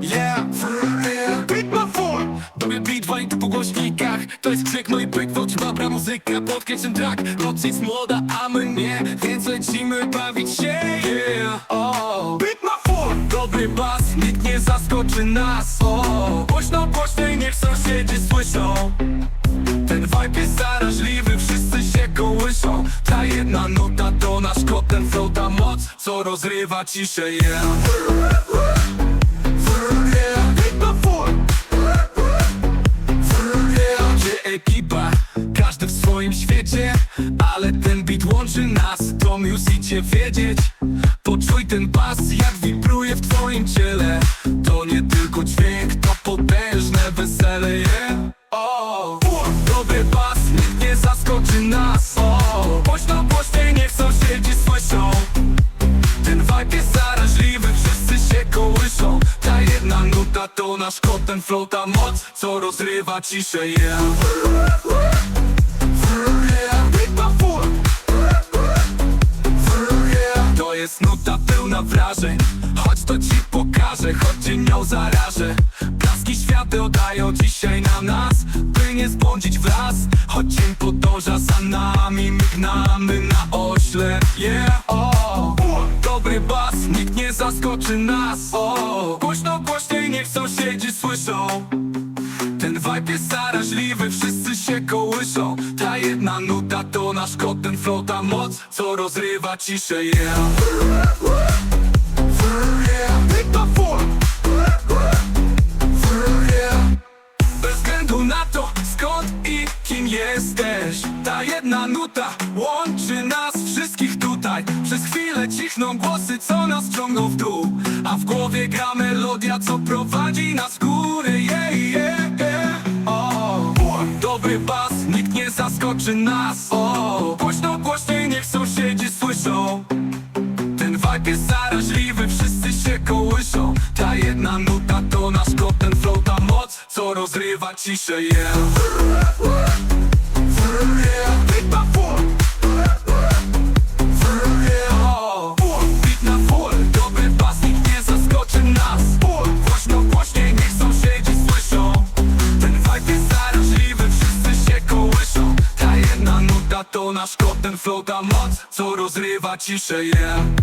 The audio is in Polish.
Yeah. Beat full Tobie beat po głośnikach. To jest krzyk, no i pyk, wchodzi dobra muzyka. Podkręć ten track, noc jest młoda, a my nie. Więc lecimy bawić się, yeah. Oh. Beat ma full Dobry bas, nikt nie zaskoczy nas. Oh. Głośno, głośniej, niech sąsiedzi słyszą. Ten vibe jest zaraźliwy, wszyscy się kołyszą Ta jedna nuta Co rozrywa ciszę, yeah ekipa, każdy w swoim świecie Ale ten beat łączy nas, to musicie wiedzieć. Poczuj ten bas, jak wibruje w twoim ciele. To nie tylko dźwięk, nasz kot, ten flow, ta moc Co rozrywa ciszę, yeah. To jest nuta pełna wrażeń Chodź to ci pokażę, choć cię nią zarażę. Blaski świateł dają dzisiaj na nas By nie zbłądzić wraz Choć dzień podąża za nami My gnamy na ośle Yeah, kołyszą Ta jedna nuta to nasz kot, ten flow, ta moc Co rozrywa ciszę. Yeah. Bez względu na to, skąd i kim jesteś Ta jedna nuta łączy nas wszystkich tutaj Przez chwilę cichną głosy, co nas ciągną w dół A w głowie gra melodia, co prowadzi nas w góry yeah, yeah, yeah. Oh. Dobry bas, zaskoczy nas oh. Głośno, głośniej, niech sąsiedzi słyszą. Ten vibe jest zaraźliwy, wszyscy się kołyszą. Ta jedna nuta to nasz kot, ten flow, ta moc Co rozrywa ciszę, yeah nasz kot, ten flow, ta moc Co rozrywa ciszę, yeah